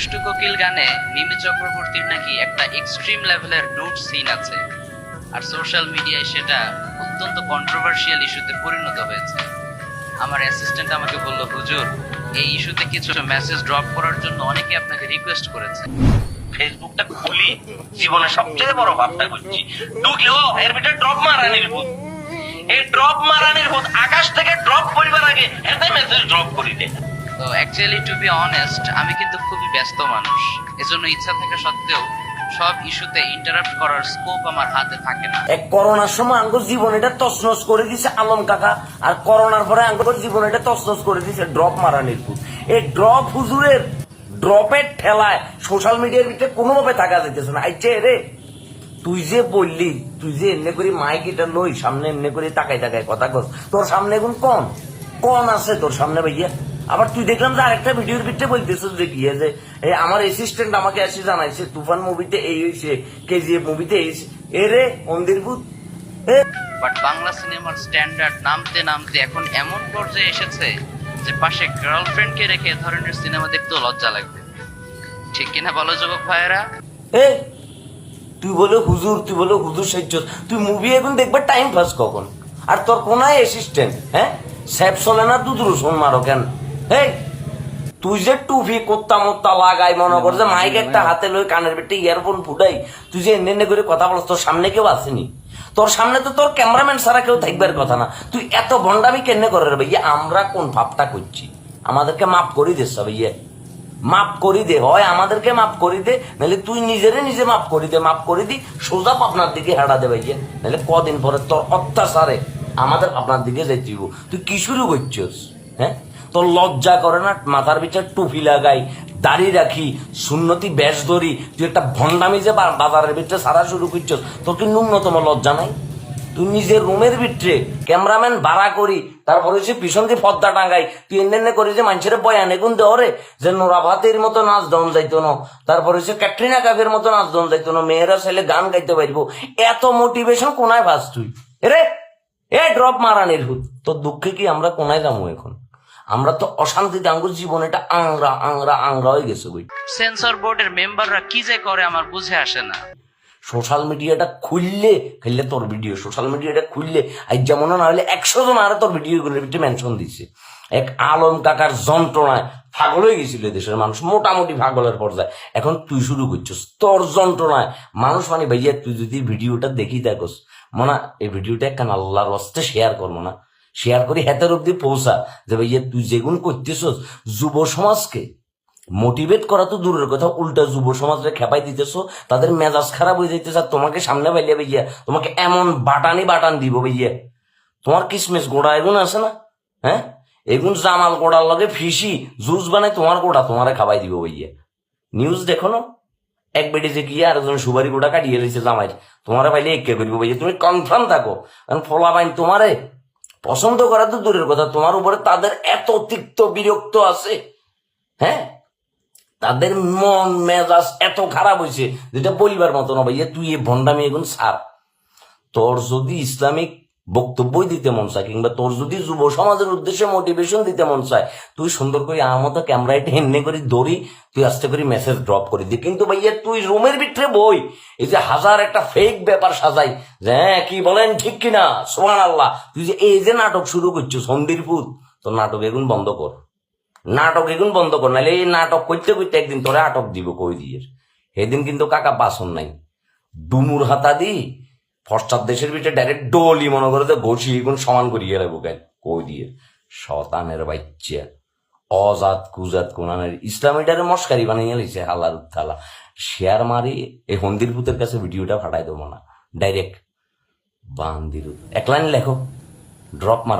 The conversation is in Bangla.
দুষ্টু কোকিল গানে মিমি চক্রবর্তীর নাকি একটা এক্সট্রিম লেভেলের নুট সিন আছে। আর সোশ্যাল মিডিয়ায় সেটা অত্যন্ত কন্ট্রোভার্সিয়াল ইস্যুতে পরিণত হয়েছে। আমার অ্যাসিস্ট্যান্ট আমাকে বলল, হুজুর, এই ইস্যুতে কিছু মেসেজ ড্রপ করার জন্য অনেকে আপনাকে রিকোয়েস্ট করেছে। ফেসবুকটা খুলি, জীবনে সবচেয়ে বড় ভাবটা করছি ঢুকলে ও এর ভিতরে ড্রপ মারানির ভূত। এই ড্রপ মারানির ভূত আকাশ অ্যাকচুয়ালি টু বি অনেস্ট আমি কিন্তু খুবই ব্যস্ত মানুষ। এজন্য ইচ্ছা থাকা সত্ত্বেও সব ইস্যুতে ইন্টারাপ্ট করার স্কোপ আমার হাতে থাকে না। এক করোনার সময় আঙ্গুর জীবন এটা তছনছ করে দিছে আলম কাকা, আর করোনার পরে আঙ্গুর জীবন এটা তছনছ করে দিছে ড্রপ মারানির পুত এই ড্রপ হুজুরের ড্রপের ঠেলায় সোশ্যাল মিডিয়ার ভিতরে কোনোভাবে থাকা যাইতেছে না। আইছে রে, তুই যে বললি, তুই যে এমনি করে মাইক এটা লই, সামনে এমনি করে তাকাই তাকাই কথা কর তোর সামনে এখন কন? কন আছে তোর সামনে ভাইয়া? আবার তুই দেখলাম যে আরেকটা ভিডিওর ভিতরে বলতেছ যে গিয়ে যে এই আমার অ্যাসিস্ট্যান্ট আমাকে এসে জানাইছে তুফান মুভিতে এই হয়েছে কেজিএফ মুভিতে এই হয়েছে। এ রে অন্দিরভূত বাট বাংলা সিনেমার স্ট্যান্ডার্ড নামতে নামতে এখন এমন পর্যায়ে এসেছে যে পাশে গার্লফ্রেন্ডকে রেখে এ ধরনের সিনেমা দেখতেও লজ্জা লাগবে। ঠিক কিনা বলো যুবক ভাইয়েরা? এ তুই বলে হুজুর তুই বলে হুজুর সেজ্জ তুই মুভি এখন দেখবে টাইম পাস কখন? আর তোর কোনায় অ্যাসিস্ট্যান্ট হ্যাঁ? স্যাপ চলে না দুধ রসুন মারো কেন? তুই যে টুপি কোত্তা মোত্তা লাগাই মনে কর যে মাইক একটা হাতে লই কানের বেটে ইয়ারফোন ফুটাই তুই যে এনে করে কথা বলছ তোর সামনে কেউ আসেনি। তোর সামনে তো তোর ক্যামেরাম্যান ছাড়া কেউ থাকবার কথা না। তুই এত ভণ্ডামি কেন করে রে ভাইয়া? আমরা কোন ভাবটা করছি? আমাদেরকে মাফ করি দিস ভাইয়া মাফ করি দে হয় আমাদেরকে মাফ করি দে নাহলে তুই নিজেরে নিজে মাফ করি দে মাফ করি দি সোজা আপনার দিকে হেঁড়া দে ভাইয়া। নাহলে কদিন পরে তোর অত্যাচারে আমাদের আপনার দিকে যাইতিব তুই কি শুরু করছিস হ্যাঁ? তোর লজ্জা করে না? মাথার পিছনে টুপি লাগাই, দাড়ি রাখি, সুন্নতি ব্যাস ধরি। তুই একটা ভণ্ডামি যে বাজারের ভিতরে সারা শুরু করছিস, তোর কি ন্যূনতম লজ্জা নাই? তুই নিজের রুমের ভিতরে ক্যামেরাম্যান ভাড়া করি, তারপরে সে পিছন দিয়ে পদ্মা টাঙ্গাই তুই এনে এনে করে যে মানুষের বয়ানে গুন দেওয়ারে যে নোরা ভাতের মতো নাচ দন যাইতো না। তারপরে সে ক্যাটরিনা কাফের মতো নাচ দন যাইতো না। মেয়েরা ছেলে গান গাইতে পারব। এত মোটিভেশন কোনায় ভাস তুই? রে, এ ড্রপ মারানির হুত তোর দুঃখে কি আমরা কোনায় যাব এখন? আমরা তো অশান্তিতে আঙ্গুর জীবন এটা আংরা আংরা আংরা হয়ে গেছে বই সেন্সর বোর্ডের মেম্বাররা কি যে করে আমার বুঝে আসে না। সোশ্যাল মিডিয়াটা খুললে খেললে তোর ভিডিও সোশ্যাল মিডিয়াটা খুললে আজ যেমন না হলে একশো জন আরে তোর ভিডিও গুলোর ভিতরে মেনশন দিছে। এক আলম কাকার যন্ত্রণায় পাগল হয়ে গেছিল দেশের মানুষ মোটামুটি পাগলের পর্যায়ে। এখন তুই শুরু করছিস তোর যন্ত্রণায়। মানুষ মানে ভাইয়া তুই যদি ভিডিওটা দেখি দেখোস মনে এই ভিডিওটা একখান আল্লাহর হস্তে শেয়ার করব না। শেয়ার করি হাতের অব্দি পৌঁছা। যে ভাইয়া, তুই যেগুন করতেছস যুব সমাজকে মোটিভেট করা তো দূরের কথা, উল্টা যুব সমাজকে খেপাই দিতেছ, তাদের মেজাজ খারাপ হয়ে যাইতেছে আর তোমাকে সামনে পাইলে ভাইয়া, তোমাকে এমন বাটানি বাটান দিব ভাইয়া। তোমার কিসমিস গোড়া এগুন আছে না? হ্যাঁ? এগুন জামাল গোড়ার লগে ফিসি, জুস বানাই তোমার গোড়া তোমারে খাবাই দিব ভাইয়া। নিউজ দেখো না? এক বেডে যে গিয়ে আর একজন সুবারি গোটা কাটিয়ে দিয়েছে জামাই তোমারে পাইলে একে করিব ভাইয়া। তুমি কনফার্ম থাকো। কারণ ফলা বাইন তোমারে। পছন্দ করা তো দূরের কথা, তোমার উপরে তাদের এত তিক্ত বিরক্ত আছে হ্যাঁ? তাদের মন, মেজাজ এত খারাপ হয়েছে, যেটা বলবার মতো না ভাইয়া, তুই এ ভণ্ডামি এখন সার। তোর যদি ইসলামিক বক্তব্যই দিতে মন চায় কিংবা তোর যদি যুব সমাজের উদ্দেশ্যে মোটিভেশন দিতে মন চায়, তুই সুন্দর করে আমার মতো ক্যামেরাটা হেন্নে করে দড়ি, তুই আস্তে করে মেসেজ ড্রপ করে দি কিন্তু ভাইয়া, তুই রুমের ভিতরে বই, এই যে হাজার একটা ফেক ব্যাপার সাজাই, যে হ্যাঁ কি বলেন, ঠিক কিনা? সোহান আল্লাহ তুই যে এই যে নাটক শুরু করছিস সন্দিরপুর তোর নাটক এগুন বন্ধ কর। নাটক এগুন বন্ধ কর, নাহলে এই নাটক করতে করতে একদিন তোরে আটক দিব কই দিয়ে। সেদিন কিন্তু কাকা বাসন নাই। ডুমুর হাতা দি ফস্টার দেশের ভিতরে ডাইরেক্ট ডলি মনে করে যে ঘষি এগুন সমান করিয়ে গেলে কেন? কই দিয়ে? শতানের বাচ্চা। অজাত কুজাত কোনানের ইসলামীটারে মস্কারি বানিয়ে লিছে হালার উত্থালা শেয়ার মারি, এই হন্দির ভূতের কাছে ভিডিওটা ফাটাই দেবো না। ডাইরেক্ট বান্দির এক লাইন লেখো। ড্রপ মারা।